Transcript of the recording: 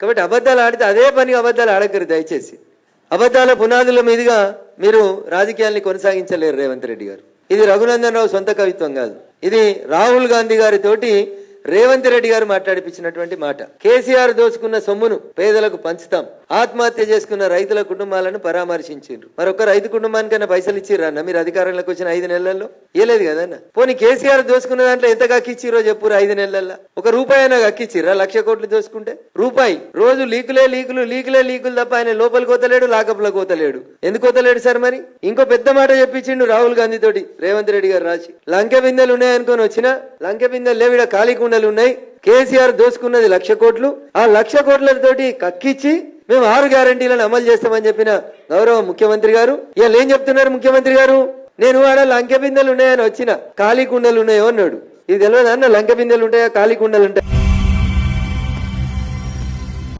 కాబట్టి అబద్ధాలు ఆడితే అదే పని అబద్ధాలు ఆడకరు దయచేసి. అబద్ధాల పునాదుల మీదుగా మీరు రాజకీయాల్ని కొనసాగించలేరు రేవంత్ రెడ్డి గారు. ఇది రఘునందన్ రావు సొంత కవిత్వం కాదు. ఇది రాహుల్ గాంధీ గారి తోటి రేవంత్ రెడ్డి గారు మాట్లాడిపించినటువంటి మాట. కేసీఆర్ దోచుకున్న సొమ్మును పేదలకు పంచుతాం. ఆత్మహత్య చేసుకున్న రైతుల కుటుంబాలను పరామర్శించారు మరొక రైతు కుటుంబానికైనా పైసలు ఇచ్చిర్రా అన్న? మీరు అధికారంలోకి వచ్చిన ఐదు నెలల్లో? ఇవ్వలేదు కదన్న పోనీ కేసీఆర్ దోచుకున్న దాంట్లో ఎంత కక్కిచ్చిరో చెప్పురు ఐదు నెలల్లో. ఒక రూపాయి అయినా కక్కిచ్చిర్రా లక్ష కోట్లు దోచుకుంటే? రూపాయి. రోజు లీకులే లీకులు లీకులే లీకులు తప్ప ఆయన లోపల కోతలేడు లాకప్లో కోతలేడు. ఎందుకు కోతలేడు సార్ మరి? ఇంకో పెద్ద మాట చెప్పించిండు రాహుల్ గాంధీ తోటి రేవంత్ రెడ్డి గారు రాసి. లంక బిందెలు ఉన్నాయనుకొని వచ్చిన లంకె బిందెలు లేవిడ ఖాళీ కుండలు ఉన్నాయి. కేసీఆర్ దోసుకున్నది లక్ష కోట్లు. ఆ లక్ష కోట్లతోటి కక్కిచ్చి మేము ఆరు గ్యారంటీలను అమలు చేస్తామని చెప్పిన గౌరవ ముఖ్యమంత్రి గారు. ఇవాళ ఏం చెప్తున్నారు ముఖ్యమంత్రి గారు? నేను ఆడ లంకె బిందెలు ఉన్నాయని వచ్చిన ఖాళీ కుండలు ఉన్నాయో అన్నాడు. ఇది తెలియదు అన్న? లంక బిందెలు ఉంటాయా? ఖాళీ కుండలు ఉంటాయి?